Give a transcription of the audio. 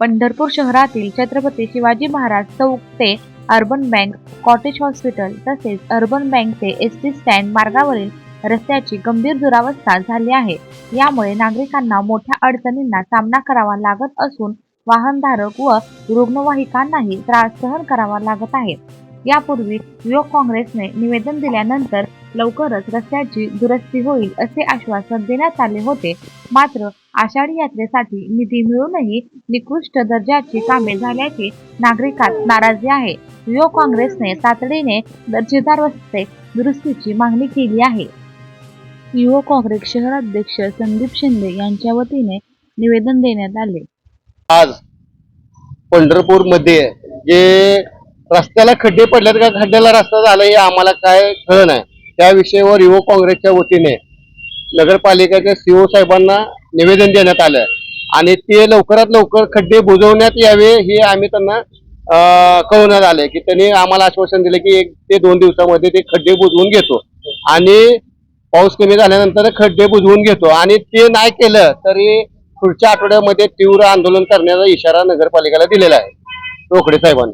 पंढरपूर शहरातील छत्रपती शिवाजी महाराज चौक ते अर्बन बँक कॉटेज हॉस्पिटल तसेच अर्बन बँक ते एस टी स्टँड मार्गावरील रस्त्याची गंभीर दुरावस्था झाली आहे. यामुळे नागरिकांना मोठ्या अडचणींना सामना करावा लागत असून वाहनधारक व रुग्णवाहिकांनाही त्रास सहन करावा लागत आहे. यापूर्वी युवक काँग्रेसने निवेदन दिल्यानंतर लवकरच रस्त्याची दुरुस्ती होईल असे आश्वासन देण्यात आले होते. मात्र आषाढी यात्रेसाठी निधी मिळूनही निकृष्ट दर्जाची कामे झाल्याची नागरिकात नाराजी आहे. युवक काँग्रेसने तातडीने दर्जेदार रस्ते दुरुस्तीची मागणी केली आहे. युवक काँग्रेस शहराध्यक्ष संदीप शिंदे यांच्या वतीने निवेदन देण्यात आले. आज पंढरपूरमध्ये जे रस्त्याला खड्डे पडल्यात का खड्ड्याला रस्ता झाला हे आम्हाला काय कळ नाही. त्या विषयावर युवक काँग्रेसच्या वतीने नगरपालिकेच्या सीओ साहेबांना निवेदन देण्यात आलं आणि ते लवकरात लवकर खड्डे बुजवण्यात यावे हे आम्ही त्यांना कळवण्यात आले की त्यांनी आम्हाला आश्वासन दिलं की एक ते दोन दिवसामध्ये ते खड्डे बुजवून घेतो. आणि पाऊस कमी झाल्यानंतर खड्डे बुजवून घेतो. आणि ते नाही केलं तरी पुढच्या आठवड्यामध्ये तीव्र आंदोलन करण्याचा इशारा नगरपालिकेला दिलेला आहे. रोकडे साहेबांनी.